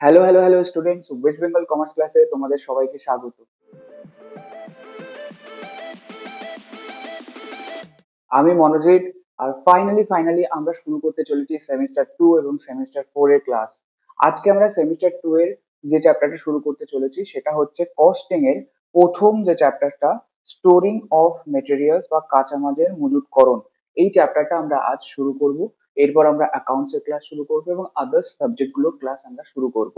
Hello hello hello students West Bengal commerce ক্লাসে তোমাদের সবাইকে স্বাগত। আমি মনোজিৎ, আর ফাইনালি ফাইনালি আমরা শুরু করতে চলেছি সেমিস্টার টু এবং সেমিস্টার ফোর এর ক্লাস আজকে আমরা সেমিস্টার টু এর যে চ্যাপ্টারটা শুরু করতে চলেছি, সেটা হচ্ছে কস্টিং এর প্রথম যে চ্যাপ্টারটা স্টোরিং অফ মেটেরিয়ালস বা কাঁচামালের মজুতকরণ। এই চ্যাপ্টারটা আমরা আজ শুরু করব। এরপর আমরা অ্যাকাউন্টস এর ক্লাস শুরু করব এবং আদার্স সাবজেক্টগুলোর ক্লাস আমরা শুরু করব।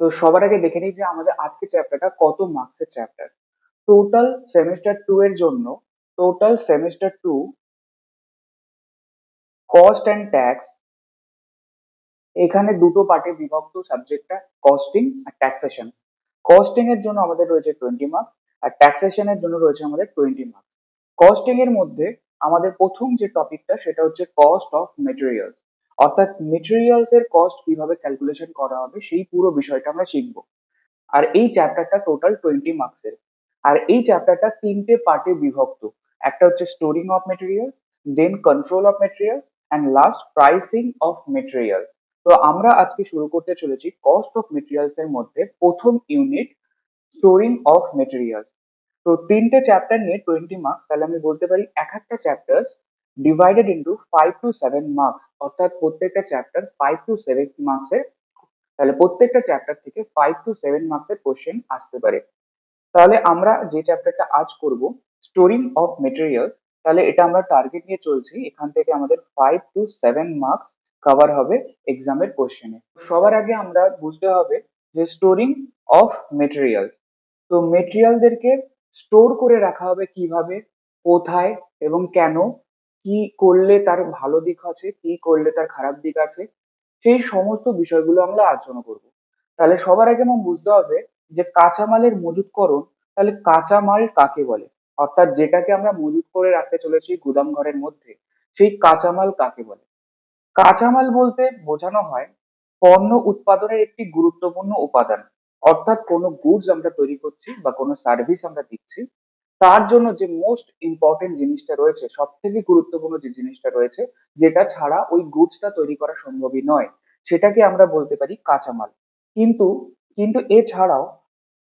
তো সবার আগে দেখে নিই যে আমাদের আজকে চ্যাপ্টারটা কত মার্কসের চ্যাপ্টার টোটাল সেমিস্টার টু এর জন্য total semester two cost and tax এখানে দুটো পার্টে বিভক্ত সাবজেক্টটা কস্টিং আর ট্যাক্সেশন কস্টিং এর জন্য আমাদের রয়েছে টোয়েন্টি মার্কস আর ট্যাক্সেশন এর জন্য রয়েছে আমাদের টোয়েন্টি মার্কস কস্টিং এর মধ্যে আমাদের প্রথম যে টপিকটা সেটা হচ্ছে কস্ট অফ মেটেরিয়ালস অর্থাৎ মেটেরিয়ালস এর কস্ট কীভাবে ক্যালকুলেশন করা হবে সেই পুরো বিষয়টা আমরা শিখব। আর এই চ্যাপ্টারটা টোটাল টোয়েন্টি মার্কসের আর এই চ্যাপ্টারটা তিনটে পার্টে বিভক্ত। একটা হচ্ছে storing of materials then control of materials and last pricing of materials তো আমরা আজকে শুরু করতে চলেছি কস্ট অফ মেটেরিয়ালস এর মধ্যে প্রথম ইউনিট স্টোরিং অফ মেটেরিয়ালস তো তিনটে চ্যাপ্টার নিয়ে টোয়েন্টি মার্কস তাহলে আমি বলতে পারি এক একটা chapter divided into five to seven marks অর্থাৎ প্রত্যেকটা চ্যাপ্টার ফাইভ টু সেভেন মার্কসের তাহলে প্রত্যেকটা চ্যাপ্টার থেকে ফাইভ টু সেভেন মার্কসের কোশ্চেন আসতে পারে। তাহলে আমরা যে চ্যাপ্টারটা আজ করব স্টোরিং অফ মেটেরিয়ালস তাহলে এটা আমরা টার্গেট নিয়ে চলছি, এখান থেকে আমাদের five to seven marks cover হবে এক্সামের কোশ্চেনে সবার আগে আমরা বুঝতে হবে যে স্টোরিং অফ মেটেরিয়ালস তো মেটেরিয়ালদেরকে স্টোর করে রাখা হবে কীভাবে, কোথায় এবং কেন, কি করলে তার ভালো দিক আছে, কি করলে তার খারাপ দিক আছে, সেই সমস্ত বিষয়গুলো আমরা আলোচনা করব। তাহলে সবার আগে আমার বুঝতে হবে যে কাঁচামালের মজুতকরণ, তাহলে কাঁচামাল কাকে বলে? অর্থাৎ যেটাকে আমরা মজুত করে রাখতে চলেছি গুদাম ঘরের মধ্যে, সেই কাঁচামাল কাকে বলে? কাঁচামাল বলতে বোঝানো হয় পণ্য উৎপাদনের একটি গুরুত্বপূর্ণ উপাদান। অর্থাৎ কোনো গুডস আমরা তৈরি করছি বা কোনো সার্ভিস আমরা দিচ্ছি, তার জন্য যে মোস্ট ইম্পর্টেন্ট জিনিসটা রয়েছে সব থেকে গুরুত্বপূর্ণ যে জিনিসটা রয়েছে, যেটা ছাড়া ওই গুডসটা তৈরি করা সম্ভবই নয়, সেটাকে আমরা বলতে পারি কাঁচামাল। কিন্তু কিন্তু এছাড়াও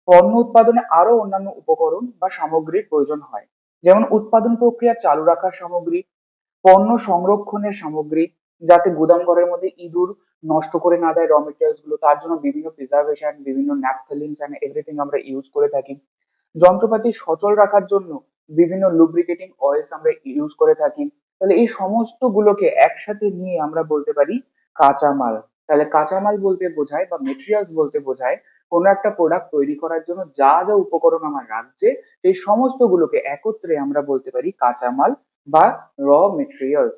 পণ্য উৎপাদনে আরও অন্যান্য উপকরণ বা সামগ্রীর প্রয়োজন হয়, যেমন উৎপাদন প্রক্রিয়া চালু রাখার সামগ্রী, পণ্য সংরক্ষণের সামগ্রী, যাতে গুদাম ঘরের মধ্যে ইঁদুর নষ্ট করে না দেয় র মেটেরিয়ালসগুলো। তার জন্য বিভিন্ন প্রিজার্ভেশন বিভিন্ন ন্যাপথলিনস এন্ড এভরিথিং আমরা ইউজ করে থাকি। যন্ত্রপাতি সচল রাখার জন্য বিভিন্ন লুব্রিকেটিং অয়েলস আমরা ইউজ করে থাকি। তাহলে এই সমস্ত গুলোকে একসাথে নিয়ে আমরা বলতে পারি কাঁচামাল। তাহলে কাঁচামাল বলতে বোঝায় বা মেটেরিয়ালস বলতে বোঝায় কোনো একটা প্রোডাক্ট তৈরি করার জন্য যা যা উপকরণ আমার লাগছে সেই সমস্ত গুলোকে একত্রে আমরা বলতে পারি কাঁচামাল বা র মেটেরিয়ালস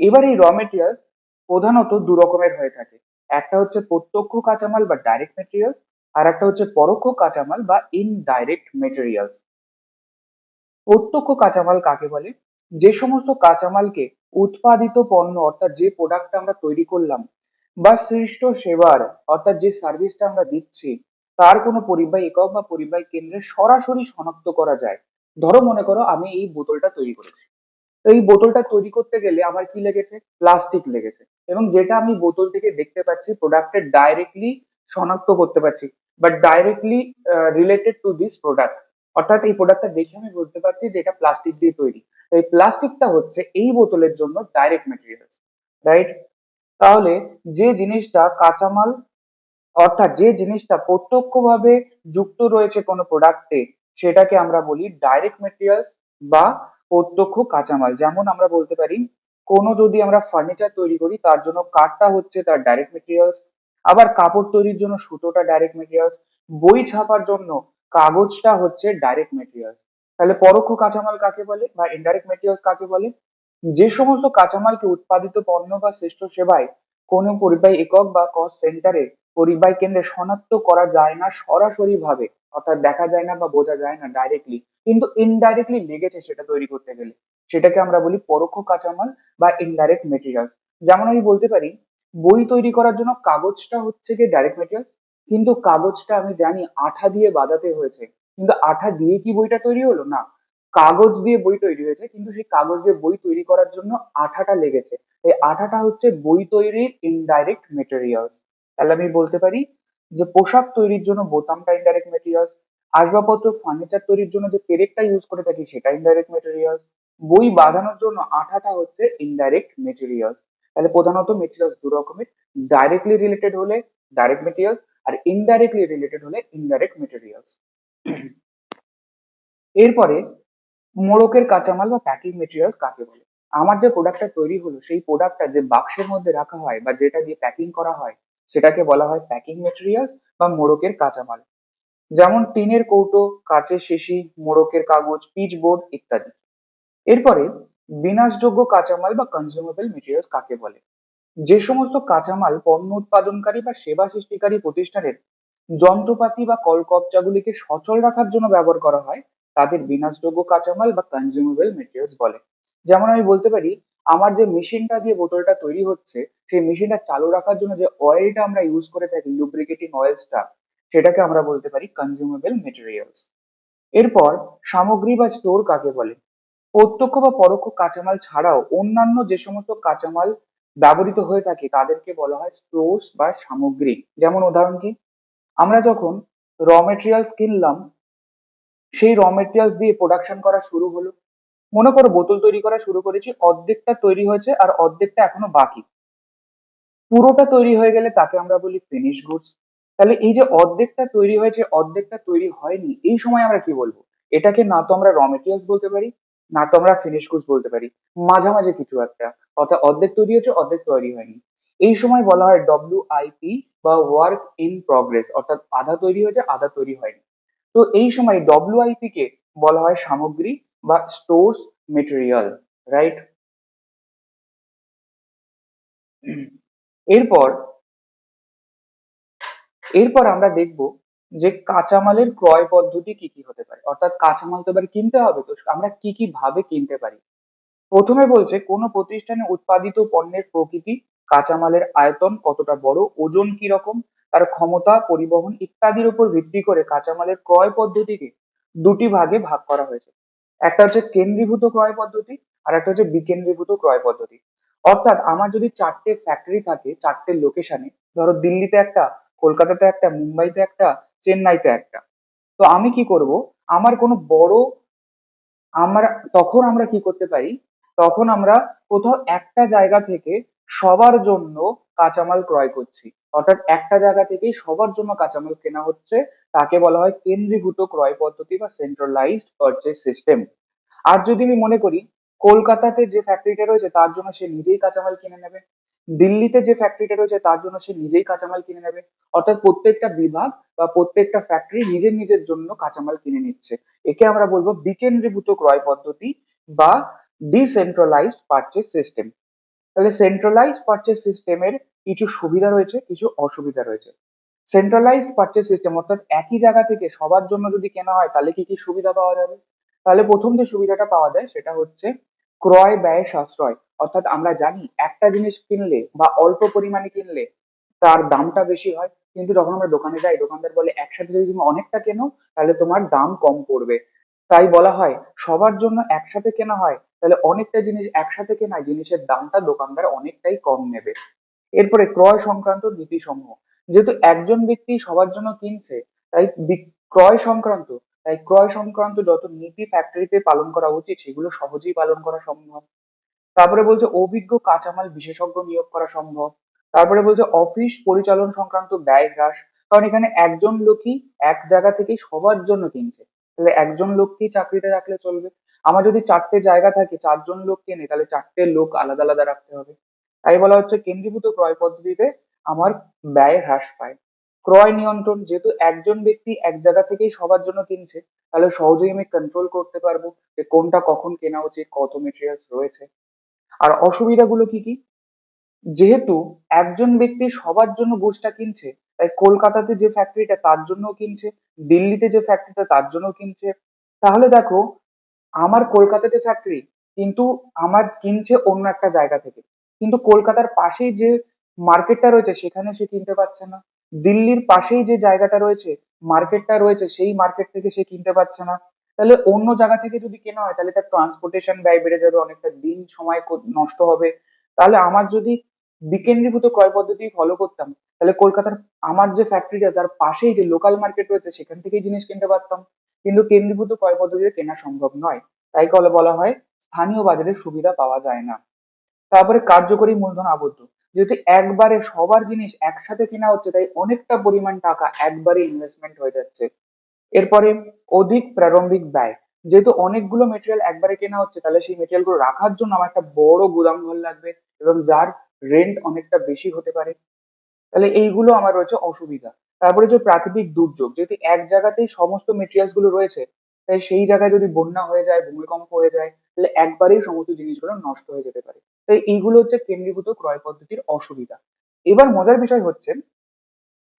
এবার এই র মেটেরিয়ালস প্রধানত দু রকমের হয়ে থাকে। একটা হচ্ছে প্রত্যক্ষ কাঁচামাল বা ডাইরেক্ট মেটেরিয়ালস আর একটা হচ্ছে পরোক্ষ কাঁচামাল বা ইনডাইরেক্ট মেটেরিয়ালস প্রত্যক্ষ কাঁচামাল কাকে বলে? যে সমস্ত কাঁচামালকে উৎপাদিত পণ্য, অর্থাৎ যে প্রোডাক্টটা আমরা তৈরি করলাম, বা সৃষ্ট সেবার, অর্থাৎ যে সার্ভিসটা আমরা দিচ্ছি, তার কোনো পরিবাহী একক বা পরিবাহী কেন্দ্রে সরাসরি শনাক্ত করা যায়। ধরো মনে করো আমি এই বোতলটা তৈরি করেছি। এই বোতলটা তৈরি করতে গেলে আমার কি লেগেছে? প্লাস্টিক লেগেছে। এবং যেটা আমি বোতল থেকে দেখতে পাচ্ছি প্রোডাক্টের ডাইরেক্টলি শনাক্ত করতে পারছি। But directly related to this product অর্থাৎ এই প্রোডাক্টটা দেখে আমি বলতে পারছি যে এটা প্লাস্টিক দিয়ে তৈরি। এই প্লাস্টিকটা হচ্ছে এই বোতলের জন্য ডাইরেক্ট মেটেরিয়ালস রাইট তাহলে যে জিনিসটা কাঁচামাল, অর্থাৎ যে জিনিসটা প্রত্যক্ষভাবে যুক্ত রয়েছে কোনো প্রোডাক্টে সেটাকে আমরা বলি ডাইরেক্ট মেটেরিয়ালস বা প্রত্যক্ষ কাঁচামাল। যেমন আমরা বলতে পারি, কোনো যদি আমরা ফার্নিচার তৈরি করি, তার জন্য কাঠটা হচ্ছে তার ডাইরেক্ট মেটেরিয়ালস আবার কাপড় তৈরির জন্য সুতোটা ডাইরেক্ট মেটেরিয়ালস বই ছাপার জন্য কাগজটা হচ্ছে ডাইরেক্ট মেটেরিয়ালস তাহলে পরোক্ষ কাঁচামাল কাকে বলে বা ইনডাইরেক্ট মেটেরিয়ালস কাকে বলে? যে সমস্ত কাঁচামালকে উৎপাদিত পণ্য বা শ্রেষ্ঠ সেবায় কোনো পরিবাহী একক বা কস্ট সেন্টারে পরিবাহী কেন্দ্রে শনাক্ত করা যায় না সরাসরি ভাবে অর্থাৎ দেখা যায় না বা বোঝা যায় না ডাইরেক্টলি কিন্তু ইনডাইরেক্টলি লেগেছে সেটা তৈরি করতে গেলে। সেটাকে আমরা বলি পরোক্ষ কাঁচামাল বা ইনডাইরেক্ট মেটেরিয়ালস যেমন আমি বলতে পারি, বই তৈরি করার জন্য কাগজটা হচ্ছে গিয়ে ডাইরেক্ট মেটেরিয়ালস কিন্তু কাগজটা আমি জানি আঠা দিয়ে বাঁধাতে হয়েছে। কিন্তু আঠা দিয়ে কি বইটা তৈরি হলো? না, কাগজ দিয়ে বই তৈরি হয়েছে, কিন্তু সেই কাগজ দিয়ে বই তৈরি করার জন্য আঠাটা লেগেছে। এই আঠাটা হচ্ছে বই তৈরির ইনডাইরেক্ট মেটেরিয়ালস তাহলে আমি বলতে পারি যে পোশাক তৈরির জন্য, বোতামটা ইনডাইরেক্ট মেটেরিয়ালস আসবাবপত্র ফার্নিচার তৈরির জন্য যে পেরেকটা ইউজ করে থাকি, সেটা ইনডাইরেক্ট মেটেরিয়ালস বই বাঁধানোর জন্য আঠাটা হচ্ছে ইনডাইরেক্ট মেটেরিয়ালস তাহলে প্রধানত মেটেরিয়ালস দু রকমের ডাইরেক্টলি রিলেটেড হলে ডাইরেক্ট মেটেরিয়ালস আর ইনডাইরেক্টলি রিলেটেড হলে ইনডাইরেক্ট মেটেরিয়ালস এরপরে মোড়কের কাঁচামাল বা প্যাকিং মেটেরিয়ালস কাকে বলে? আমার যে প্রোডাক্টটা তৈরি হলো, সেই প্রোডাক্টটা যে বাক্সের মধ্যে রাখা হয় বা যেটা দিয়ে প্যাকিং করা হয় সেটাকে বলা হয় প্যাকিং মেটেরিয়ালস বা মোড়কের কাঁচামাল। যেমন টিনের কৌটো, কাঁচের শিশি, মোড়কের কাগজ, পিচ বোর্ড ইত্যাদি। এরপরে বিনাশযোগ্য কাঁচামাল বা কনজিউমেবল মেটেরিয়ালস কাকে বলে? যে সমস্ত কাঁচামাল পণ্য উৎপাদনকারী বা সেবা সৃষ্টিকারী প্রতিষ্ঠানের যন্ত্রপাতি বা কলকবজাগুলিকে সচল রাখার জন্য ব্যবহার করা হয়, তাদের বিনাশযোগ্য কাঁচামাল বা কনজিউমেবল মেটেরিয়ালস বলে। যেমন আমি বলতে পারি আমার যে মেশিনটা দিয়ে বোতলটা তৈরি হচ্ছে, সেই মেশিনটা চালু রাখার জন্য যে অয়েলটা আমরা ইউজ করে থাকি লুব্রিকেটিং অয়েলসটা সেটাকে আমরা বলতে পারি কনজিউমেবল মেটেরিয়ালস এরপর সামগ্রী বা স্টোর কাকে বলে? প্রত্যক্ষ বা পরোক্ষ কাঁচামাল ছাড়াও অন্যান্য যে সমস্ত কাঁচামাল ব্যবহৃত হয়ে থাকে, তাদেরকে বলা হয় স্টোর্স বা সামগ্রী। যেমন উদাহরণ কি? আমরা যখন র মেটেরিয়ালস কিনলাম, সেই র মেটেরিয়ালস দিয়ে প্রোডাকশন করা শুরু হলো। মনে করো বোতল তৈরি করা শুরু করেছি, অর্ধেকটা তৈরি হয়েছে আর অর্ধেকটা এখনও বাকি। পুরোটা তৈরি হয়ে গেলে তাকে আমরা বলি ফিনিশ গুডস তাহলে এই যে অর্ধেকটা তৈরি হয়েছে, অর্ধেকটা তৈরি হয়নি, এই সময় আমরা কি বলব? এটাকে না তো আমরা র মেটেরিয়ালস বলতে পারি, না তো আমরা ফিনিশ গুডস বলতে পারি। মাঝামাঝি কিছু একটা, অর্থাৎ অর্ধেক তৈরি হয়েছে, অর্ধেক তৈরি হয়নি। এই সময় বলা হয় ডব্লিউ আইপি বা ওয়ার্ক ইন প্রগ্রেস অর্থাৎ আধা তৈরি হয়েছে, আধা তৈরি হয়নি। তো এই সময় ডব্লিউ কে বলা হয় সামগ্রী বা স্টোর্স মেটেরিয়াল রাইট এরপর এরপর আমরা দেখব যে কাঁচামালের ক্রয় পদ্ধতি কি কি হতে পারে। অর্থাৎ কাঁচামাল তো এবার কিনতে হবে, তো আমরা কি কি ভাবে কিনতে পারি? প্রথমে বলছে, কোন প্রতিষ্ঠানে উৎপাদিত পণ্যের প্রকৃতি, কাঁচামালের আয়তন কতটা বড়, ওজন কি রকম, তার ক্ষমতা, পরিবহন ইত্যাদির উপর ভিত্তি করে কাঁচামালের ক্রয় পদ্ধতিকে দুটি ভাগে ভাগ করা হয়েছে। একটা হচ্ছে কেন্দ্রীভূত ক্রয় পদ্ধতি আর একটা হচ্ছে বিকেন্দ্রীভূত ক্রয় পদ্ধতি। অর্থাৎ আমার যদি চারটে ফ্যাক্টরি থাকে, চারটে লোকেশনে ধরো দিল্লিতে একটা, কলকাতাতে একটা, মুম্বাইতে একটা, চেন্নাইতে একটা, তো আমি কি করব? আমার কোনো বড়, আমরা, তখন আমরা কি করতে পারি? তখন আমরা কোথাও একটা জায়গা থেকে সবার জন্য কাঁচামাল ক্রয় করছি। অর্থাৎ একটা জায়গা থেকেই সবার জন্য কাঁচামাল কেনা হচ্ছে, তাকে বলা হয় কেন্দ্রীভূত ক্রয় পদ্ধতি বা সেন্ট্রালাইজড পারচেজ সিস্টেম আর যদি আমি মনে করি, কলকাতাতে যে ফ্যাক্টরিটা রয়েছে, তার জন্য সে নিজেই কাঁচামাল কিনে নেবে। দিল্লিতে যে ফ্যাক্টরিটা রয়েছে, তার জন্য সে নিজেই কাঁচামাল কিনে নেবে। অর্থাৎ প্রত্যেকটা বিভাগ বা প্রত্যেকটা ফ্যাক্টরি নিজের নিজের জন্য কাঁচামাল কিনে নিচ্ছে। একে আমরা বলব বিকেন্দ্রীভূত ক্রয় পদ্ধতি বা ডিসেন্ট্রালাইজড পারচেজ সিস্টেম তাহলে সেন্ট্রালাইজড পারচেজ সিস্টেমের কিছু সুবিধা রয়েছে, কিছু অসুবিধা রয়েছে। সেন্ট্রালাইজড পারচেজ সিস্টেম অর্থাৎ একই জায়গা থেকে সবার জন্য যদি কেনা হয়, তাহলে কি কি সুবিধা পাওয়া যাবে? তাহলে প্রথম যে সুবিধাটা পাওয়া যায়, সেটা হচ্ছে ক্রয়, ব্যয়, সাশ্রয়। অর্থাৎ আমরা জানি একটা জিনিস কিনলে বা অল্প পরিমাণে কিনলে তার দামটা বেশি হয়। কিন্তু যখন আমরা দোকানে যাই, দোকানদার বলে, একসাথে যদি তুমি অনেকটা কেনো, তাহলে তোমার দাম কম পড়বে। তাই বলা হয়, সবার জন্য একসাথে কেনা হয়, তাহলে অনেকটা জিনিস একসাথে কেনায় জিনিসের দামটা দোকানদার অনেকটাই কম নেবে। এরপরে ক্রয় সংক্রান্ত নীতি সমূহ যেহেতু একজন ব্যক্তি সবার জন্য কিনছে, তাই ক্রয় সংক্রান্ত, তাই ক্রয় সংক্রান্ত যত নীতি ফ্যাক্টরিতে পালন করা উচিত, সেগুলো সহজেই পালন করা সম্ভব। তারপরে বলছে, অভিজ্ঞ কাঁচামাল বিশেষজ্ঞ নিয়োগ করা সম্ভব। তারপরে বলছে অফিস পরিচালন সংক্রান্ত ব্যয় হ্রাস, কারণ এখানে একজন লোকই এক জায়গা থেকে সবার জন্য কিনছে। তাহলে একজন লোককেই চাকরিতে রাখলে চলবে। আমার যদি চারটে জায়গা থাকে, চারজন লোক কেনে, তাহলে চারটে লোক আলাদা আলাদা রাখতে হবে। তাই বলা হচ্ছে কেন্দ্রীভূত ক্রয় পদ্ধতিতে আমার ব্যয় হ্রাস পায়। ক্রয় নিয়ন্ত্রণ, যেহেতু একজন ব্যক্তি এক জায়গা থেকেই সবার জন্য কিনছে, তাহলে সহজেই আমি কন্ট্রোল করতে পারব যে কোনটা কখন কেনা উচিত, কত মেটেরিয়ালস রয়েছে। আর অসুবিধাগুলো কি কি? যেহেতু একজন ব্যক্তি সবার জন্য গুডসটা কিনছে তাই কলকাতাতে যে ফ্যাক্টরিটা তার জন্যও কিনছে, দিল্লিতে যে ফ্যাক্টরিটা তার জন্য কিনছে। তাহলে দেখো, আমার কলকাতাতে ফ্যাক্টরি কিন্তু আমার কিনছে অন্য একটা জায়গা থেকে। কিন্তু কলকাতার পাশেই যে মার্কেটটা রয়েছে, সেখানে সে কিনতে পারছে না। দিল্লির পাশেই যে জায়গাটা রয়েছে মার্কেটটা রয়েছে, সেই মার্কেট থেকে সে কিনতে পারছে না। তাহলে অন্য জায়গা থেকে যদি কেনা হয়, তাহলে তার ট্রান্সপোর্টেশন ব্যয় বেড়ে যাবে, অনেকটা দিন সময় নষ্ট হবে। তাহলে আমার যদি বিকেন্দ্রীভূত ক্রয় পদ্ধতি ফলো করতাম। তাহলে কলকাতার আমার যে ফ্যাক্টরিটা তার পাশেই যে লোকাল মার্কেট রয়েছে, সেখান থেকেই জিনিস কিনতে পারতাম। কিন্তু কেন্দ্রীভূত ক্রয় পদ্ধতিতে কেনা সম্ভব নয়। তাই কলে বলা হয়, স্থানীয় বাজারের সুবিধা পাওয়া যায় না। তারপরে কার্যকরী মূলধন আবদ্ধ। যেহেতু একবারে সবার জিনিস একসাথে কেনা হচ্ছে, তাই অনেকটা পরিমাণ টাকা একবারে ইনভেস্টমেন্ট হয়ে যাচ্ছে। এরপরে অধিক প্রারম্ভিক ব্যয়। যেহেতু অনেকগুলো মেটেরিয়াল একবারে কেনা হচ্ছে, তাহলে সেই মেটেরিয়ালগুলো রাখার জন্য আমার একটা বড় গুদাম ঘর লাগবে এবং যার রেন্ট অনেকটা বেশি হতে পারে। তাহলে এইগুলো আমার রয়েছে অসুবিধা। তারপরে যে প্রাকৃতিক দুর্যোগ, যেহেতু এক জায়গাতেই সমস্ত মেটেরিয়ালসগুলো রয়েছে, তাই সেই জায়গায় যদি বন্যা হয়ে যায়, ভূমিকম্প হয়ে যায়, তাহলে একবারেই সমস্ত জিনিসগুলো নষ্ট হয়ে যেতে পারে। তাই এইগুলো হচ্ছে কেন্দ্রীভূত ক্রয় পদ্ধতির অসুবিধা। এবার মজার বিষয় হচ্ছে,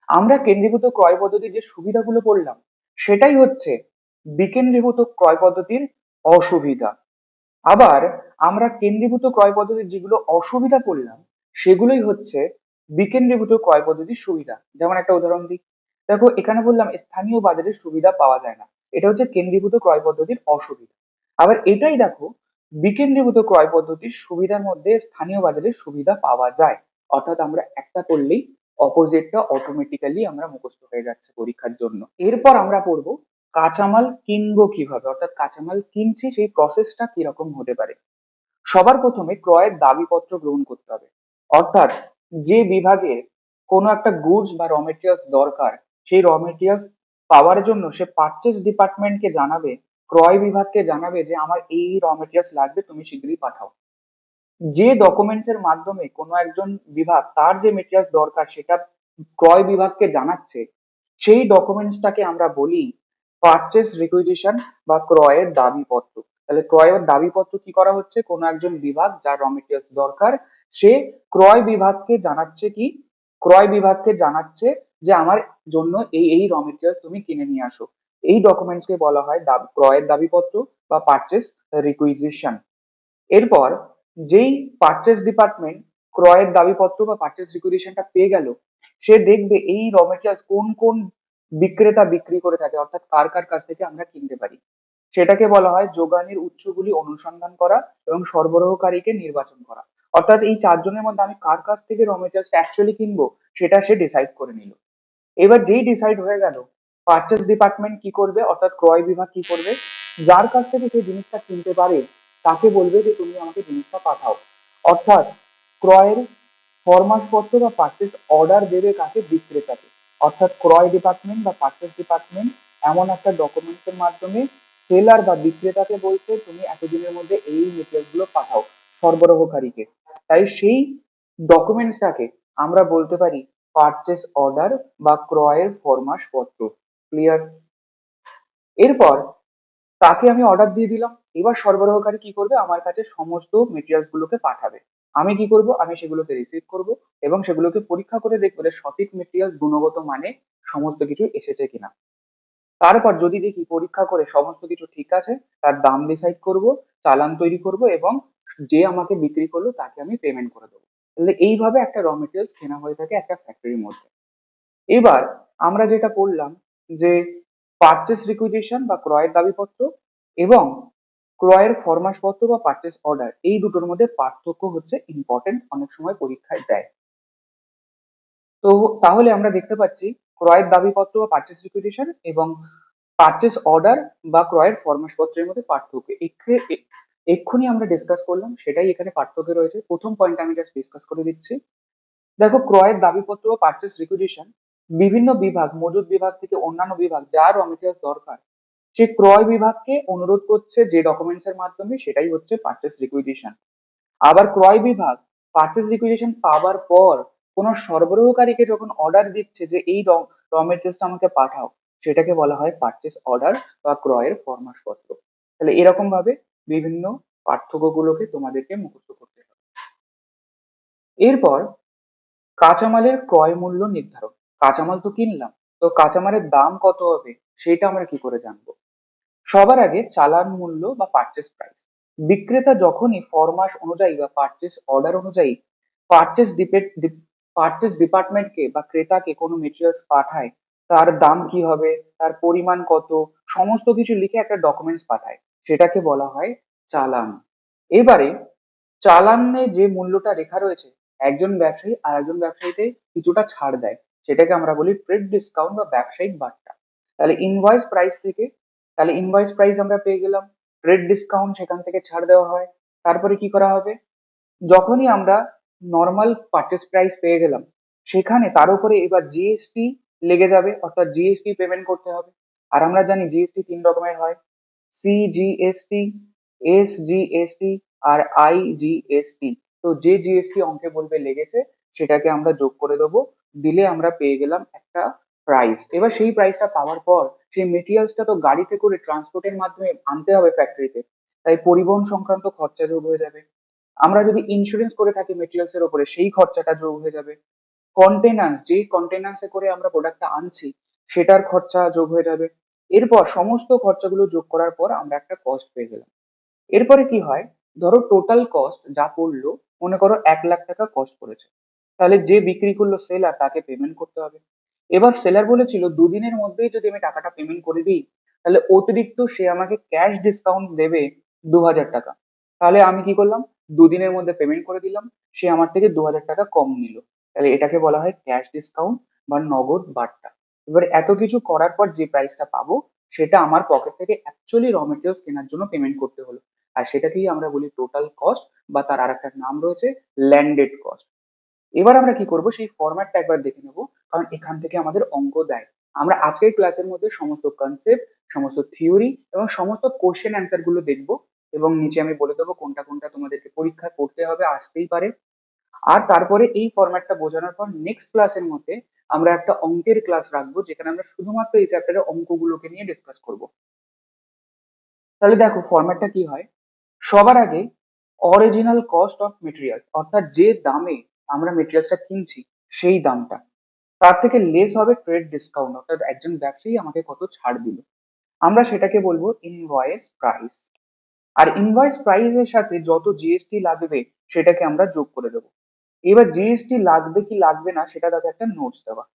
আমরা কেন্দ্রীভূত ক্রয় পদ্ধতির যে সুবিধাগুলো পড়লাম সেটাই হচ্ছে বিকেন্দ্রীভূত ক্রয় পদ্ধতির অসুবিধা। আবার আমরা কেন্দ্রীভূত ক্রয় পদ্ধতির যেগুলো অসুবিধা পড়লাম সেগুলোই হচ্ছে বিকেন্দ্রীভূত ক্রয় পদ্ধতির সুবিধা। যেমন একটা উদাহরণ দিই। দেখো, এখানে বললাম স্থানীয় বাজারের সুবিধা পাওয়া যায় না। এটা হচ্ছে কেন্দ্রীভূত ক্রয় পদ্ধতির অসুবিধা। আবার এটাই দেখো, বিকেন্দ্রীভূত ক্রয় পদ্ধতির সুবিধার মধ্যে স্থানীয় বাজারের সুবিধা পাওয়া যায়। অর্থাৎ আমরা একটা করলেই অপোজিটটা অটোমেটিক্যালি আমরা মুখস্থ হয়ে যাচ্ছে পরীক্ষার জন্য। এরপর আমরা পড়ব, কাঁচামাল কিনবো কীভাবে? অর্থাৎ কাঁচামাল কিনছি, সেই প্রসেসটা কীরকম হতে পারে? সবার প্রথমে ক্রয়ের দাবিপত্র গ্রহণ করতে হবে। অর্থাৎ যে বিভাগে কোনো একটা গুডস বা র মেটেরিয়ালস দরকার, সেই র মেটেরিয়ালস পাওয়ার জন্য সে পারচেস ডিপার্টমেন্টকে জানাবে, ক্রয় বিভাগকে জানাবে যে আমার এই র মেটেরিয়ালস লাগবে, তুমি শীঘ্রই পাঠাও। যে ডকুমেন্টস এর মাধ্যমে কোনো একজন বিভাগ তার যে মেটেরিয়ালস দরকার সেটা ক্রয় বিভাগকে জানাচ্ছে, সেই ডকুমেন্টসটাকে আমরা বলি পারচেস রিকুইজিশন বা ক্রয়ের দাবিপত্র। তাহলে ক্রয়ের দাবিপত্র কি করা হচ্ছে? কোনো একজন বিভাগ যার র মেটেরিয়ালস দরকার সে ক্রয় বিভাগকে জানাচ্ছে কি? ক্রয় বিভাগকে জানাচ্ছে যে আমার জন্য এই এই র মেটেরিয়ালস তুমি কিনে নিয়ে আসো। এই ডকুমেন্টস কে বলা হয় ক্রয়ের দাবিপত্র বা পারচেস রিকুইজিশন এরপর যেই পারচেস ডিপার্টমেন্ট ক্রয়ের দাবিপত্র বা পারচেস রিকুইজিশনটা পেয়ে গেল, সে দেখবে এই র মেটেরিয়ালস কোন কোন বিক্রেতা বিক্রি করে থাকে, অর্থাৎ কার কার কাছ থেকে আমরা কিনতে পারি। সেটাকে বলা হয় যোগানের উৎসগুলি অনুসন্ধান করা এবং সরবরাহকারীকে নির্বাচন করা। অর্থাৎ এই চারজনের মধ্যে আমি কার কাছ থেকে র মেটেরিয়ালস অ্যাকচুয়ালি কিনবো, সেটা সে ডিসাইড করে নিল। এবার যেই ডিসাইড হয়ে গেল পারচেস ডিপার্টমেন্ট কি করবে, অর্থাৎ ক্রয় বিভাগ কি করবে, যার কাছ থেকে সেই জিনিসটা কিনতে পারে, তাকে বলবে যে, তুমি আমাকে জিনিসটা পাঠাও। অর্থাৎ ক্রয়ের ফরমাসপত্র বা পারচেস অর্ডার দেবে কাকে? বিক্রেতাকে। অর্থাৎ ক্রয় ডিপার্টমেন্ট বা পারচেস ডিপার্টমেন্ট এমন একটা ডকুমেন্টসের মাধ্যমে সেলার বা বিক্রেতাকে বলছে, তুমি এতদিনের মধ্যে এই মেটেরিয়ালগুলো পাঠাও সরবরাহকারীকে। তাই সেই ডকুমেন্টসটাকে আমরা বলতে পারি পারচেস অর্ডার বা ক্রয়ের ফরমাস পত্র। ক্লিয়ার এরপর তাকে আমি অর্ডার দিয়ে দিলাম। এবার সরবরাহকারী কি করবে? আমার কাছে সমস্ত মেটেরিয়ালস গুলোকে পাঠাবে। আমি কি করব? আমি সেগুলোকে রিসিভ করব এবং সেগুলোকে পরীক্ষা করে দেখব যে সঠিক মেটেরিয়াল গুণগত মানে সমস্ত কিছু এসেছে কিনা। তারপর যদি দেখি পরীক্ষা করে সমস্ত কিছু ঠিক আছে, তার দাম ডিসাইড করব, চালান তৈরি করব এবং যে আমাকে বিক্রি করল, তাকে আমি পেমেন্ট করে দেবো। তাহলে এইভাবে একটা র মেটেরিয়ালস কেনা হয়ে থাকে একটা ফ্যাক্টরির মধ্যে। এবার আমরা যেটা পড়লাম যে পারচেস রিকুইজিশন বা ক্রয়ের দাবিপত্র এবং ক্রয়ের ফরমাসপত্র বা পারচেস অর্ডার এই দুটোর মধ্যে পার্থক্য হচ্ছে ইম্পর্টেন্ট অনেক সময় পরীক্ষায় দেয়। তো তাহলে আমরা দেখতে পাচ্ছি ক্রয়ের দাবিপত্র বা পারচেস রিকুইজিশন এবং পারচেস অর্ডার বা ক্রয়ের ফরমাসপত্রের মধ্যে পার্থক্য। এক্ষুনি আমরা ডিসকাস করলাম, সেটাই এখানে পার্থক্য রয়েছে। প্রথম পয়েন্ট আমি জাস্ট ডিসকাস করে দিচ্ছি। দেখো, ক্রয়ের দাবিপত্র বা পারচেস রিকুইজিশন বিভিন্ন বিভাগ, মজুদ বিভাগ থেকে অন্যান্য বিভাগ, যার র মেটেরিয়ালস দরকার, সে ক্রয় বিভাগকে অনুরোধ করছে যে ডকুমেন্টস এর মাধ্যমে সেটাই হচ্ছে পারচেস রিকুইজিশন আবার ক্রয় বিভাগ পারচেস রিকুইজিশন পাওয়ার পর কোনো সরবরাহকারীকে যখন অর্ডার দিচ্ছে যে এই র মেটেরিয়ালসটা আমাকে পাঠাও, সেটাকে বলা হয় পারচেস অর্ডার বা ক্রয়ের ফরমাসপত্র তাহলে এরকম ভাবে বিভিন্ন পার্থক্যগুলোকে তোমাদেরকে মুখস্থ করতে হবে। এরপর কাঁচামালের ক্রয় মূল্য নির্ধারণ। কাঁচামাল তো কিনলাম, তো কাঁচামালের দাম কত হবে সেটা আমরা কি করে জানব? সবার আগে চালান মূল্য বা পারচেস প্রাইস বিক্রেতা যখনই ফরমাস অনুযায়ী বা পারচেস অর্ডার অনুযায়ী পারচেস পারচেস ডিপার্টমেন্টকে বা ক্রেতাকে কোনো মেটেরিয়ালস পাঠায়, তার দাম কি হবে, তার পরিমাণ কত, সমস্ত কিছু লিখে একটা ডকুমেন্টস পাঠায়। সেটাকে বলা হয় চালান। এবারে চালানে যে মূল্যটা রেখা রয়েছে, একজন ব্যবসায়ী আর একজন ব্যবসায়ীতে কিছুটা ছাড় দেয়। সেটাকে আমরা বলি ট্রেড ডিসকাউন্ট বা ব্যবসায়িক বার্তা। তাহলে ইনভয়েস প্রাইস থেকে, তাহলে ইনভয়েস প্রাইস আমরা পেয়ে গেলাম ট্রেড ডিসকাউন্ট সেখান থেকে ছাড় দেওয়া হয়। তারপরে কি করা হবে? যখনই আমরা নর্মাল পারচেস প্রাইস পেয়ে গেলাম, সেখানে তার উপরে এবার জিএসটি লেগে যাবে, অর্থাৎ জিএসটি পেমেন্ট করতে হবে। আর আমরা জানি জিএসটি তিন রকমের হয়। সিজিএসটি এসজিএসটি আর আইজিএসটি তো যে জিএসটি অঙ্কে বলবে লেগেছে, সেটাকে আমরা যোগ করে দেবো। দিলে আমরা পেয়ে গেলাম একটা প্রাইস এবার সেই প্রাইসটা পাওয়ার পর, সেই মেটেরিয়ালসটা তো গাড়িতে করে ট্রান্সপোর্টের মাধ্যমে আনতে হবে ফ্যাক্টরিতে তাই পরিবহন সংক্রান্ত খরচা যোগ হয়ে যাবে। আমরা যদি ইন্স্যুরেন্স করে থাকি মেটেরিয়ালস এর উপরে সেই খরচাটা যোগ হয়ে যাবে। কন্টেনান্স যেই কন্টেনান্সে করে আমরা প্রোডাক্টটা আনছি, সেটার খরচা যোগ হয়ে যাবে। এরপর সমস্ত খরচাগুলো যোগ করার পর আমরা একটা কস্ট পেয়ে গেলাম। এরপরে কি হয়? ধরো টোটাল কস্ট যা পড়ল, মনে করো এক লাখ টাকা কস্ট পড়েছে। তাহলে যে বিক্রি করল সেলার তাকে পেমেন্ট করতে হবে। এবার সেলার বলেছিল, দুদিনের মধ্যেই যদি আমি টাকাটা পেমেন্ট করে দিই, তাহলে অতিরিক্ত সে আমাকে ক্যাশ ডিসকাউন্ট দেবে দু হাজার টাকা। তাহলে আমি কি করলাম? দুদিনের মধ্যে পেমেন্ট করে দিলাম, সে আমার থেকে দু হাজার টাকা কম নিল। তাহলে এটাকে বলা হয় ক্যাশ ডিসকাউন্ট বা নগদ বার্তা এবার এত কিছু করার পর যে প্রাইসটা পাবো, সেটা আমার পকেট থেকে অ্যাকচুয়ালি র মেটেরিয়ালস কেনার জন্য পেমেন্ট করতে হলো। আর সেটাকেই আমরা বলি টোটাল কস্ট বা তার আর একটা নাম রয়েছে ল্যান্ডেড কস্ট এবার আমরা কি করব, সেই ফরম্যাটটা একবার দেখে নেব, কারণ এখান থেকে আমাদের অঙ্ক দেয়। আমরা আজকের ক্লাসের মধ্যে সমস্ত কনসেপ্ট সমস্ত থিওরি এবং সমস্ত কোশ্চেন অ্যান্সারগুলো দেখব এবং নিচে আমি বলে দেবো কোনটা কোনটা তোমাদেরকে পরীক্ষায় পড়তে হবে, আসতেই পারে। আর তারপরে এই ফরম্যাটটা বোঝানোর পর নেক্সট ক্লাসের মধ্যে আমরা একটা অঙ্কের ক্লাস রাখব, যেখানে আমরা শুধুমাত্র এই চ্যাপ্টারের অঙ্কগুলোকে নিয়ে ডিসকাস করব। তাহলে দেখো ফরম্যাটটা কি হয়? সবার আগে অরিজিনাল কস্ট অফ মেটেরিয়ালস অর্থাৎ যে দামে আমরা মেটেরিয়ালসটা কিনছি, সেই দামটা। তার থেকে লেস হবে ট্রেড ডিসকাউন্ট অর্থাৎ একজন ব্যবসায়ী আমাকে কত ছাড় দিল। আমরা সেটাকে বলব ইনভয়েস প্রাইস আর ইনভয়েস প্রাইসের সাথে যত জিএসটি লাগবে, সেটাকে আমরা যোগ করে দেবো। এবার জিএসটি লাগবে কি লাগবে না সেটা তাকে একটা নোটস দেওয়া।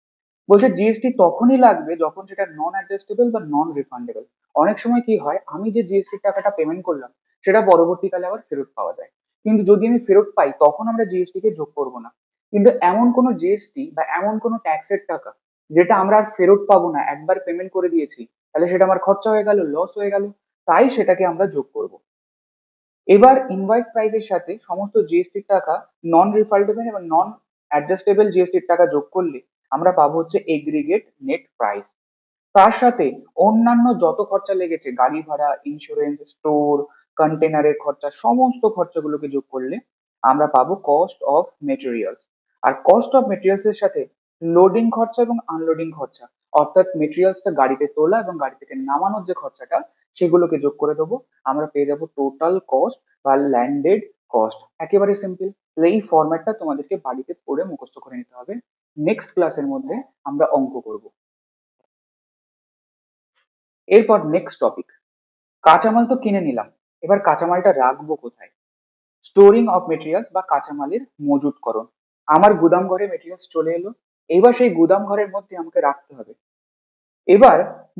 বলছে জিএসটি তখনই লাগবে যখন সেটা নন অ্যাডজাস্টেবল বা নন রিফান্ডেবল অনেক সময় কি হয়, আমি যে জিএসটি টাকাটা পেমেন্ট করলাম, সেটা পরবর্তীকালে আবার ফেরত পাওয়া যায়। কিন্তু যদি আমি ফেরত পাই, তখন আমরা জিএসটি কে যোগ করব না। কিন্তু এমন কোনো জিএসটি বা এমন কোনো ট্যাক্সের টাকা, যেটা আমরা আর ফেরত পাবো না, একবার পেমেন্ট করে দিয়েছি, তাহলে সেটা আমার খরচা হয়ে গেল লস হয়ে গেল, তাই সেটাকে আমরা যোগ করব। এবার ইনভয়েস প্রাইসের সাথে সমস্ত জিএসটির টাকা নন রিফান্ডেবল এবং নন অ্যাডজাস্টেবল জিএসটির টাকা যোগ করলে আমরা পাবো হচ্ছে এগ্রিগেট নেট প্রাইস তার সাথে অন্যান্য যত খরচা লেগেছে, গাড়ি ভাড়া ইন্স্যুরেন্স স্টোর কন্টেনারের খরচা, সমস্ত খরচাগুলোকে যোগ করলে আমরা পাবো কস্ট অফ মেটেরিয়ালস আর কস্ট অফ মেটেরিয়ালস এর সাথে লোডিং খরচা এবং আনলোডিং খরচা, অর্থাৎ মেটেরিয়ালসটা গাড়িতে তোলা এবং গাড়ি থেকে নামানোর যে খরচাটা সেগুলোকে যোগ করে দেবো। আমরা পেয়ে যাব টোটাল কস্ট বা ল্যান্ডেড কস্ট একেবারে সিম্পল এই ফরম্যাটটা তোমাদেরকে বাড়িতে পড়ে মুখস্থ করে নিতে হবে। নেক্সট ক্লাসের মধ্যে আমরা অঙ্ক করব। এরপর নেক্সট টপিক কাঁচামাল তো কিনে নিলাম। এবার কাঁচামালটা রাখব কোথায়? স্টোরিং অফ মেটেরিয়ালস বা কাঁচামালের মজুতকরণ। আমার গুদাম ঘরে মেটেরিয়ালস চলে এলো। এবার সেই গুদাম ঘরের মধ্যে আমাকে রাখতে হবে। এবার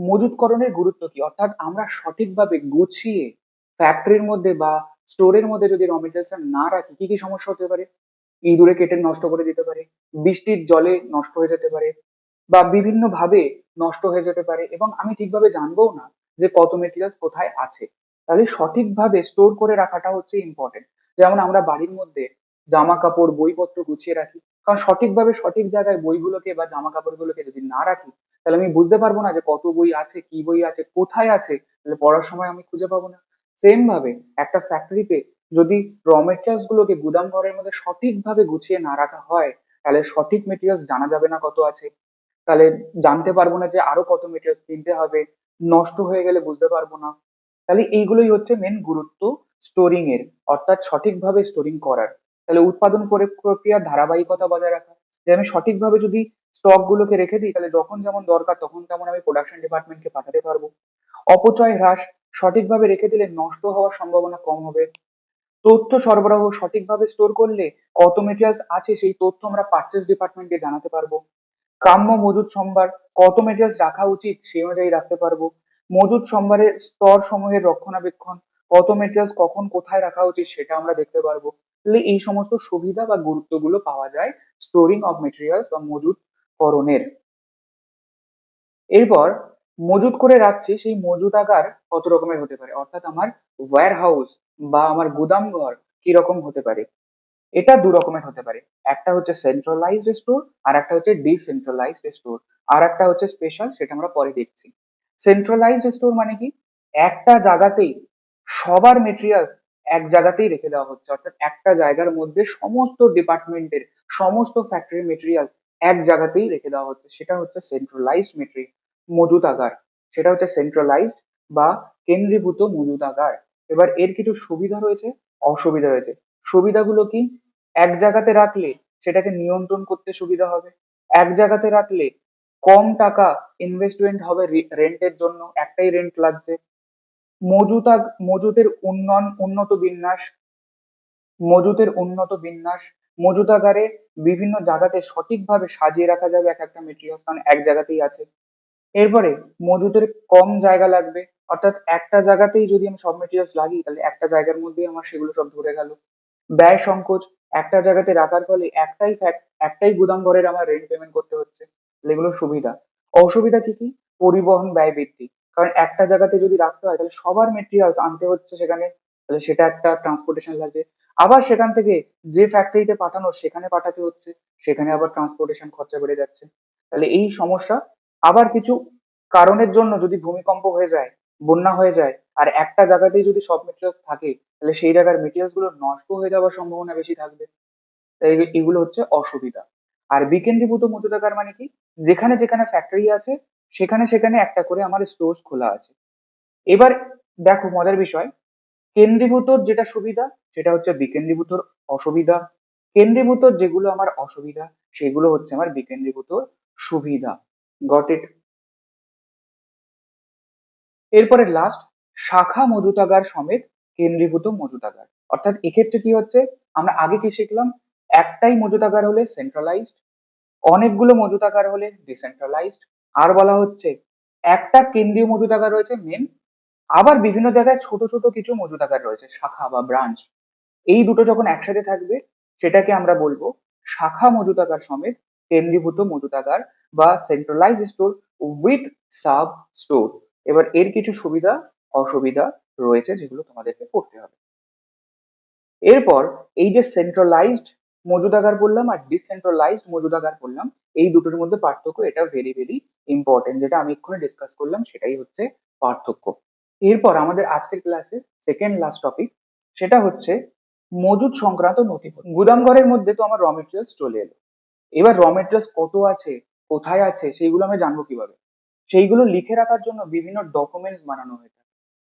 মজুতকরণের গুরুত্ব কি? অর্থাৎ আমরা সঠিকভাবে গুছিয়ে ফ্যাক্টরির মধ্যে বা স্টোরের মধ্যে যদি র মেটেরিয়ালস না রাখি, কি কি সমস্যা হতে পারে? ইঁদুরে কেটে নষ্ট করে দিতে পারে, বৃষ্টির জলে নষ্ট হয়ে যেতে পারে বা বিভিন্ন ভাবে নষ্ট হয়ে যেতে পারে এবং আমি ঠিকভাবে জানব না যে কত মেটেরিয়ালস কোথায় আছে। তাহলে সঠিকভাবে স্টোর করে রাখাটা হচ্ছে ইম্পর্টেন্ট যেমন আমরা বাড়ির মধ্যে জামা কাপড় বইপত্র গুছিয়ে রাখি। কারণ সঠিকভাবে সঠিক জায়গায় বইগুলোকে বা জামা কাপড়গুলোকে যদি না রাখি তাহলে আমি বুঝতে পারব না যে কত বই আছে, কি বই আছে, কোথায় আছে, তাহলে পড়ার সময় আমি খুঁজে পাবো না। সেম ভাবে একটা ফ্যাক্টরিতে যদি র মেটেরিয়ালস গুলোকে গুদাম ঘরের মধ্যে সঠিকভাবে গুছিয়ে না রাখা হয়, তাহলে সঠিক মেটেরিয়ালস জানা যাবে না কত আছে। তাহলে জানতে পারব না যে আরও কত মেটেরিয়ালস কিনতে হবে, নষ্ট হয়ে গেলে বুঝতে পারব না। তাহলে এইগুলোই হচ্ছে মেন গুরুত্ব স্টোরিং এর, অর্থাৎ সঠিকভাবে স্টোরিং করার। তাহলে উৎপাদন করে প্রক্রিয়ার ধারাবাহিকতা বজায় রাখা। যে আমি সঠিকভাবে যদি স্টক গুলোকে রেখে দিই, তাহলে যখন যেমন দরকার তখন তেমন আমি প্রোডাকশন ডিপার্টমেন্টকে পাঠাতে পারব। অপচয় হ্রাস সঠিকভাবে রেখে দিলে নষ্ট হওয়ার সম্ভাবনা কম হবে। তথ্য সরবরাহ সঠিকভাবে স্টোর করলে কত মেটেরিয়ালস আছে সেই তথ্য আমরা পারচেস ডিপার্টমেন্টকে জানাতে পারব। কাম্য মজুদ সম্ভার, কত মেটেরিয়ালস রাখা উচিত সেই অনুযায়ী রাখতে পারব। মজুদ সম্ভারের স্তর সমূহের রক্ষণাবেক্ষণ, কত মেটেরিয়ালস কখন কোথায় রাখা উচিত সেটা আমরা দেখতে পারব। তাহলে এই সমস্ত সুবিধা বা গুরুত্বগুলো পাওয়া যায় স্টোরিং অফ মেটেরিয়ালস বা মজুতকরণের এরপর মজুত করে রাখছি সেই মজুতাগার কত রকমের হতে পারে? অর্থাৎ আমার ওয়্যার হাউস বা আমার গুদাম ঘর কি রকম হতে পারে? এটা দু রকমের হতে পারে। একটা হচ্ছে সেন্ট্রালাইজড স্টোর আর একটা হচ্ছে ডিসেন্ট্রালাইজড স্টোর আর একটা হচ্ছে স্পেশাল সেটা আমরা পরে দেখছি। সেন্ট্রালাইজড স্টোর মানে কি? একটা জায়গাতেই সবার মেটেরিয়ালস এক জায়গাতেই রেখে দেওয়া হচ্ছে। অর্থাৎ একটা জায়গার মধ্যে সমস্ত ডিপার্টমেন্টের সমস্ত ফ্যাক্টরি মেটেরিয়ালস এক জায়গাতেই রেখে দেওয়া হচ্ছে। সেটা হচ্ছে সেন্ট্রালাইজড মেট্রিক মজুদাগার সেটা হচ্ছে সেন্ট্রালাইজড বা কেন্দ্রীভূত মজুদাগার এবার এর কিছু সুবিধা রয়েছে, অসুবিধা রয়েছে। সুবিধাগুলো কি? এক জায়গাতে রাখলে সেটাকে নিয়ন্ত্রণ করতে সুবিধা হবে। এক জায়গাতে রাখলে কম টাকা ইনভেস্টমেন্ট হবে রেন্টের জন্য, একটাই রেন্ট লাগছে। মজুতা মজুতের উন্নয়ন, উন্নত বিন্যাস, মজুতের উন্নত বিন্যাস মজুতাগারে বিভিন্ন জায়গাতে সঠিকভাবে সাজিয়ে রাখা যাবে এক একটা মেটেরিয়াল কারণ এক জায়গাতেই আছে। এরপরে মজুতের কম জায়গা লাগবে, অর্থাৎ একটা জায়গাতেই যদি আমি সব মেটেরিয়ালস লাগি তাহলে একটা জায়গার মধ্যেই আমার সেগুলো সব ধরে গেল। ব্যয় সংকোচ একটা জায়গাতে রাখার ফলে একটাই একটাই গুদাম ঘরের আমার রেন্ট পেমেন্ট করতে হচ্ছে। এগুলো সুবিধা। অসুবিধা কি কি? পরিবহন ব্যয় বৃদ্ধি। কারণ একটা জায়গাতে যদি রাখতে হয়, তাহলে সবার মেটেরিয়ালস আনতে হচ্ছে সেখানে তাহলে সেটা একটা ট্রান্সপোর্টেশন লাগছে আবার সেখান থেকে যে ফ্যাক্টরিতে পাঠানো, সেখানে পাঠাতে হচ্ছে, সেখানে আবার ট্রান্সপোর্টেশন খরচা বেড়ে যাচ্ছে। তাহলে এই সমস্যা। আবার কিছু কারণের জন্য যদি ভূমিকম্প হয়ে যায়, বন্যা হয়ে যায়, আর একটা জায়গাতেই যদি সব মেটেরিয়ালস থাকে, তাহলে সেই জায়গার মেটেরিয়ালসগুলো নষ্ট হয়ে যাওয়ার সম্ভাবনা বেশি থাকবে। তাই এগুলো হচ্ছে অসুবিধা। আর বিকেন্দ্রীভূত মজুদাগার মানে কি? যেখানে যেখানে ফ্যাক্টরি আছে, সেখানে সেখানে একটা করে আমার স্টোর খোলা আছে। এবার দেখো মজার বিষয় কেন্দ্রীভূতর যেটা সুবিধা, সেটা হচ্ছে বিকেন্দ্রীভূতর অসুবিধা। কেন্দ্রীভূতর যেগুলো আমার অসুবিধা, সেগুলো হচ্ছে আমার বিকেন্দ্রীভূতর সুবিধা। গট ইট এরপরে লাস্ট শাখা মজুতাগার সমেত কেন্দ্রীভূত মজুতাগার অর্থাৎ এক্ষেত্রে কি হচ্ছে, আমরা আগে কি শিখলাম, একটাই মজুতাগার হলে সেন্ট্রালাইজড অনেকগুলো মজুতাগার হলে ডিসেন্ট্রালাইজড আর বলা হচ্ছে, একটা কেন্দ্রীয় মজুতাগার রয়েছে মেন আবার বিভিন্ন জায়গায় ছোট ছোট কিছু মজুতাগার রয়েছে, শাখা বা ব্রাঞ্চ এই দুটো যখন একসাথে থাকবে, সেটাকে আমরা বলব শাখা মজুতাগার সমেত কেন্দ্রীভূত মজুতাগার বা centralise store with sub store এবার এর কিছু সুবিধা, অসুবিধা রয়েছে যেগুলো তোমাদেরকে পড়তে হবে। এরপর এই যে সেন্ট্রালাইজড মজুদাগার বললাম আর ডিসেন্ট্রালাইজড মজুদাগার বললাম, এই দুটোর মধ্যে পার্থক্য এটা ভেরি ভেরি ইম্পর্টেন্ট যেটা আমি এক্ষুনি ডিসকাস করলাম, সেটাই হচ্ছে পার্থক্য। এরপর আমাদের আজকের ক্লাসে সেকেন্ড লাস্ট টপিক সেটা হচ্ছে মজুদ সংক্রান্ত নথিপত্র। গুদাম ঘরের মধ্যে তো আমার র মেটেরিয়ালস চলে এলো। এবার র মেটেরিয়ালস কত আছে, কোথায় আছে, সেইগুলো আমি জানব কীভাবে? সেইগুলো লিখে রাখার জন্য বিভিন্ন ডকুমেন্টস বানানো হয়ে থাকে।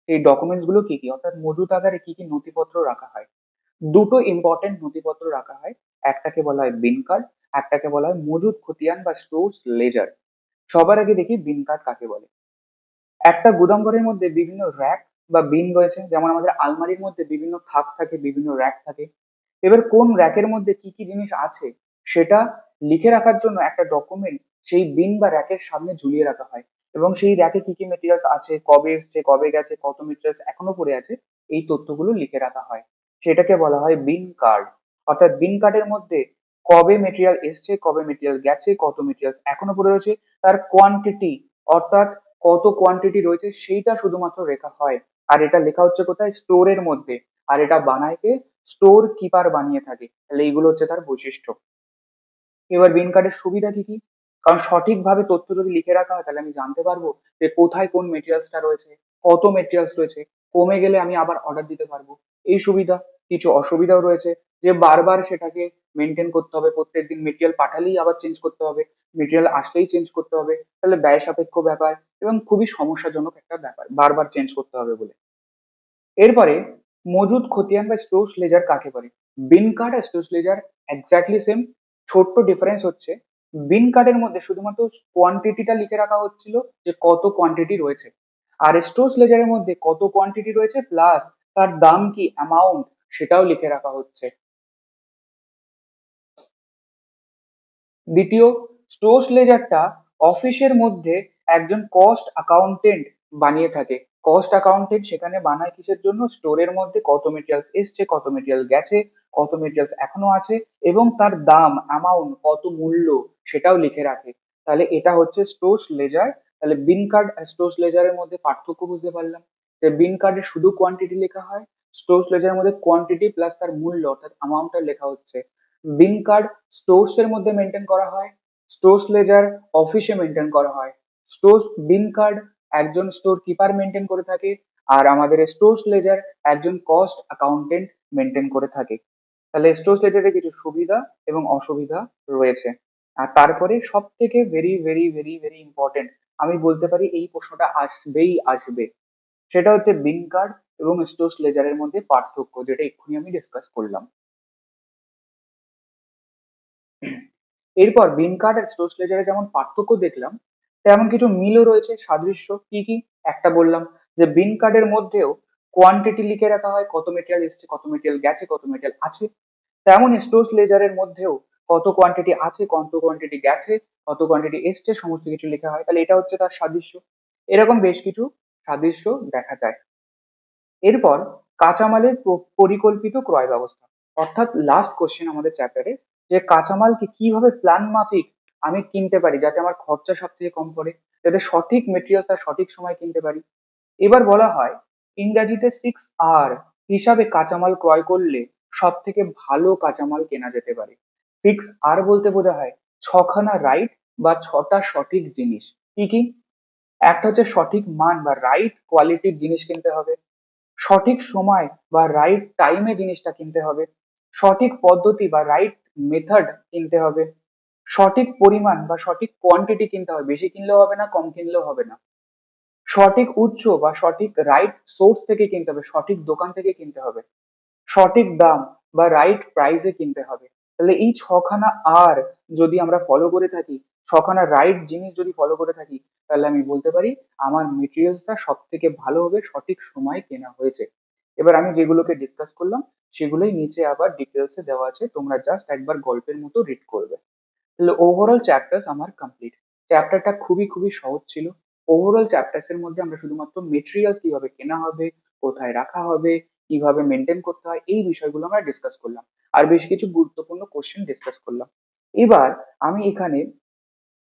সেই ডকুমেন্টসগুলো কি কি? অর্থাৎ মজুত আকারে কি কি নথিপত্র রাখা হয়? দুটো ইম্পর্টেন্ট নথিপত্র রাখা হয়। একটাকে বলা হয় বিন কার্ড একটাকে বলা হয় মজুদ খতিয়ান বা স্টোরস লেজার সবার আগে দেখি বিন কার্ড কাকে বলে। একটা গুদাম ঘরের মধ্যে বিভিন্ন র্যাক বা বিন রয়েছে। যেমন আমাদের আলমারির মধ্যে বিভিন্ন থাক থাকে, বিভিন্ন র্যাক থাকে। এবার কোন র্যাকের মধ্যে কি কি জিনিস আছে, সেটা লিখে রাখার জন্য একটা ডকুমেন্টস সেই বিন বা র্যাকের সামনে ঝুলিয়ে রাখা হয়। এবং সেই র্যাকে কি কি মেটেরিয়ালস আছে, কবে এসছে, কবে গেছে, কত মেটেরিয়ালস এখনও পড়ে আছে, এই তথ্যগুলো লিখে রাখা হয়। সেটাকে বলা হয় বিন কার্ড অর্থাৎ বিন কার্ডের মধ্যে কবে মেটেরিয়াল এসছে, কবে মেটেরিয়াল গেছে, কত মেটেরিয়ালস এখনও পড়ে রয়েছে, তার কোয়ান্টিটি অর্থাৎ কত কোয়ান্টিটি রয়েছে সেইটা শুধুমাত্র লেখা হয়। আর এটা লেখা হচ্ছে কোথায়? স্টোরের মধ্যে। আর এটা বানায় কে? স্টোর কিপার বানিয়ে থাকে। তাহলে এইগুলো হচ্ছে তার বৈশিষ্ট্য। এবার বিন কার্ডের সুবিধা কি কি? কারণ সঠিকভাবে তথ্য যদি লিখে রাখা হয়, তাহলে আমি জানতে পারব যে কোথায় কোন মেটেরিয়ালসটা রয়েছে, কত মেটেরিয়ালস রয়েছে, কমে গেলে আমি আবার অর্ডার দিতে পারব। এই সুবিধা, কিছু অসুবিধাও রয়েছে। যে বারবার সেটাকে মেনটেন করতে হবে। প্রত্যেকদিন মেটেরিয়াল পাঠালেই আবার চেঞ্জ করতে হবে। মেটেরিয়াল আসলেই চেঞ্জ করতে হবে। তাহলে ব্যয় সাপেক্ষ ব্যাপার এবং খুবই সমস্যাজনক একটা ব্যাপার। বারবার চেঞ্জ করতে হবে বলে। এরপরে মজুদ খতিয়ান বা স্টোরস লেজার কাকে বলে? বিন কার্ড আর স্টোরস লেজার এক্স্যাক্টলি সেম ছোট্ট ডিফারেন্স হচ্ছে, বিন কার্ডের মধ্যে শুধুমাত্র কোয়ান্টিটিটা লিখে রাখা হচ্ছিল যে কত কোয়ান্টিটি রয়েছে। আর স্টোরস লেজারের মধ্যে কত কোয়ান্টিটি রয়েছে প্লাস তার দাম কি অ্যামাউন্ট সেটাও লিখে রাখা হচ্ছে। দ্বিতীয়, স্টোরস লেজারটা অফিসের মধ্যে একজন কস্ট অ্যাকাউন্টেন্ট বানিয়ে থাকে। কস্ট অ্যাকাউন্টেন্ট সেখানে বানায় কিসের জন্য? স্টোরের মধ্যে কত মেটেরিয়ালস এসছে, কত মেটেরিয়াল গেছে, কত মেটেরিয়ালস এখনও আছে এবং তার দাম অ্যামাউন্ট কত মূল্য সেটাও লিখে রাখে। তাহলে এটা হচ্ছে স্টোর্স লেজার। তাহলে বিন কার্ড আর স্টোর্স লেজারের মধ্যে পার্থক্য বুঝতে পারলাম। যে বিন কার্ডে শুধু কোয়ান্টিটি লেখা হয়, স্টোর্স লেজারের মধ্যে কোয়ান্টিটি প্লাস তার মূল্য, অর্থাৎ অ্যামাউন্টটা লেখা হচ্ছে। বিন কার্ড স্টোর্স এর মধ্যে মেনটেন করা হয়, স্টোর্স লেজার অফিসে মেনটেন করা হয়। স্টোর্স বিন কার্ড একজন স্টোর কিপার মেনটেন করে থাকে আর আমাদের স্টোর্স লেজার একজন কস্ট অ্যাকাউন্টেন্ট মেনটেন করে থাকে। তাহলে স্টোর্স লেজারে কিছু সুবিধা এবং অসুবিধা রয়েছে। আর তারপরে সব থেকে very very very very important আমি বলতে পারি এই প্রশ্নটা আসবেই আসবে। সেটা হচ্ছে বিন কার্ড এবং স্টোর্স লেজারের মধ্যে পার্থক্য, যেটা এক্ষুনি আমি ডিসকাস করলাম। এরপর বিন কার্ড আর স্টোর্স লেজারে যেমন পার্থক্য দেখলাম, তেমন কিছু মিলও রয়েছে, সাদৃশ্য, কি কি? একটা বললাম যে বিন কার্ডের মধ্যেও কোয়ান্টিটি লিখে রাখা হয়, কত মেটেরিয়াল এসছে, কত মেটেরিয়াল গেছে, কত মেটেরিয়াল আছে। তেমন স্টোর্স লেজারের মধ্যেও কত কোয়ান্টিটি আছে, কত কোয়ান্টিটি গেছে, কত কোয়ান্টিটি এসছে, সমস্ত কিছু লেখা হয়। তাহলে এটা হচ্ছে তার সাদৃশ্য। এরকম বেশ কিছু সাদৃশ্য দেখা যায়। এরপর কাঁচামালের পরিকল্পিত ক্রয় ব্যবস্থা। অর্থাৎ লাস্ট কোশ্চেন আমাদের চ্যাপ্টারে যে কাঁচামালকে কীভাবে প্ল্যান মাফিক আমি কিনতে পারি, যাতে আমার খরচা সব থেকে কম পড়ে, যাতে সঠিক মেটেরিয়ালস তার সঠিক সময় কিনতে পারি। এবার বলা হয়, ইংরাজিতে সিক্স আর হিসাবে কাঁচামাল ক্রয় করলে সব থেকে ভালো কাঁচামাল কেনা যেতে পারে। সিক্স আর বলতে বোঝা হয়, ছখানা রাইট বা ছটা সঠিক জিনিস। কি কি? একটা হচ্ছে সঠিক মান বা রাইট কোয়ালিটির জিনিস কিনতে হবে, সঠিক সময় বা রাইট টাইমে জিনিসটা কিনতে হবে, সঠিক পদ্ধতি বা রাইট মেথড কিনতে হবে। সঠিক পরিমাণ বা সঠিক কোয়ান্টিটি কিনতে হবে। বেশি কিনলেও হবে না, কম কিনলেও হবে না। সঠিক উৎস বা সঠিক রাইট সোর্স থেকে কিনতে হবে, সঠিক দোকান থেকে কিনতে হবে। সঠিক দাম বা রাইট প্রাইসে কিনতে হবে। তাহলে এই ছখানা আর যদি আমরা ফলো করে থাকি, ছখানা রাইট জিনিস যদি ফলো করে থাকি, তাহলে আমি বলতে পারি, আমার মেটেরিয়ালসটা সব থেকে ভালোভাবে সঠিক সময় কেনা হয়েছে। এবার আমি যেগুলোকে ডিসকাস করলাম, সেগুলোই নিচে আবার ডিটেলসে দেওয়া আছে। তোমরা জাস্ট একবার গল্পের মতো রিড করবে। তাহলে ওভারঅল চ্যাপ্টার্স আমার কমপ্লিট চ্যাপ্টারটা খুবই খুবই সহজ ছিল। ওভারঅল চ্যাপ্টার্স এর মধ্যে আমরা শুধুমাত্র মেটেরিয়াল কীভাবে কেনা হবে, কোথায় রাখা হবে, কীভাবে মেনটেন করতে হয়, এই বিষয়গুলো আমরা ডিসকাস করলাম। আর বেশ কিছু গুরুত্বপূর্ণ কোশ্চেন ডিসকাস করলাম। এবার আমি এখানে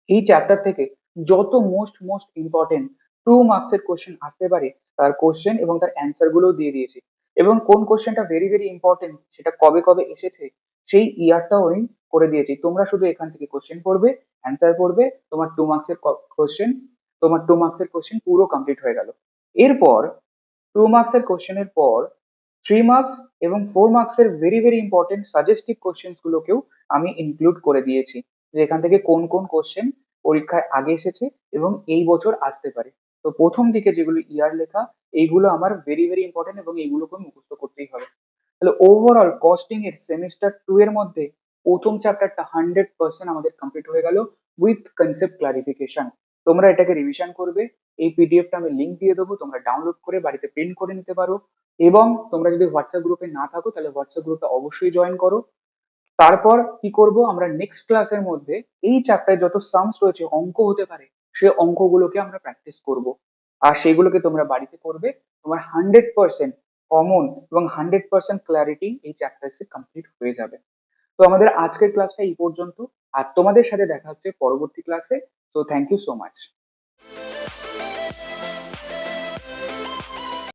এই চ্যাপ্টার থেকে যত মোস্ট মোস্ট ইম্পর্টেন্ট টু মার্কসের কোশ্চেন আসতে পারে, তার কোশ্চেন এবং তার অ্যান্সারগুলো দিয়ে দিয়েছি। এবং কোন কোশ্চেনটা ভেরি ভেরি ইম্পর্টেন্ট সেটা কবে কবে এসেছে, সেই ইয়ারটাও আমি করে দিয়েছি। তোমরা শুধু এখান থেকে কোশ্চেন পড়বে অ্যান্সার পড়বে, তোমার টু মার্কসের কোশ্চেন তোমার টু মার্কসের কোশ্চেন পুরো কমপ্লিট হয়ে গেল। এরপর টু মার্কসের কোশ্চেনের পর থ্রি মার্কস এবং ফোর মার্কসের very very important suggestive questions গুলোকেও আমি ইনক্লুড করে দিয়েছি। যে এখান থেকে কোন কোন কোশ্চেন পরীক্ষায় আগে এসেছে এবং এই বছর আসতে পারে। তো প্রথম দিকে যেগুলো ইয়ার লেখা, এইগুলো আমার ভেরি ভেরি ইম্পর্টেন্ট এবং এইগুলোকে মুখস্থ করতেই হবে। তাহলে ওভারঅল কস্টিং এর সেমিস্টার টু এর মধ্যে প্রথম চ্যাপ্টারটা হান্ড্রেড পার্সেন্ট আমাদের কমপ্লিট হয়ে গেল উইথ কনসেপ্ট ক্লারিফিকেশন তোমরা এটাকে রিভিশন করবে, এই পিডিএফটা আমি লিঙ্ক দিয়ে দেবো, তোমরা ডাউনলোড করে বাড়িতে প্রিন্ট করে নিতে পারো এবং তোমরা যদি হোয়াটসঅ্যাপ গ্রুপে না থাকো, তাহলে হোয়াটসঅ্যাপ গ্রুপটা অবশ্যই জয়েন করো। তারপর কি করব, আমরা নেক্সট ক্লাসের মধ্যে এই চ্যাপ্টারে যত সামস রয়েছে, অঙ্ক হতে পারে সেই অঙ্কগুলোকে আমরা প্র্যাকটিস করব। আর সেগুলোকে তোমরা বাড়িতে করবে। তোমার হান্ড্রেড পার্সেন্ট কমন এবং হান্ড্রেড পার্সেন্ট ক্ল্যারিটি এই চ্যাপ্টারসে কমপ্লিট হয়ে যাবে। তো আমাদের আজকের ক্লাসটা এই পর্যন্ত। আর তোমাদের সাথে দেখা হচ্ছে পরবর্তী ক্লাসে তো থ্যাংক ইউ সো মাচ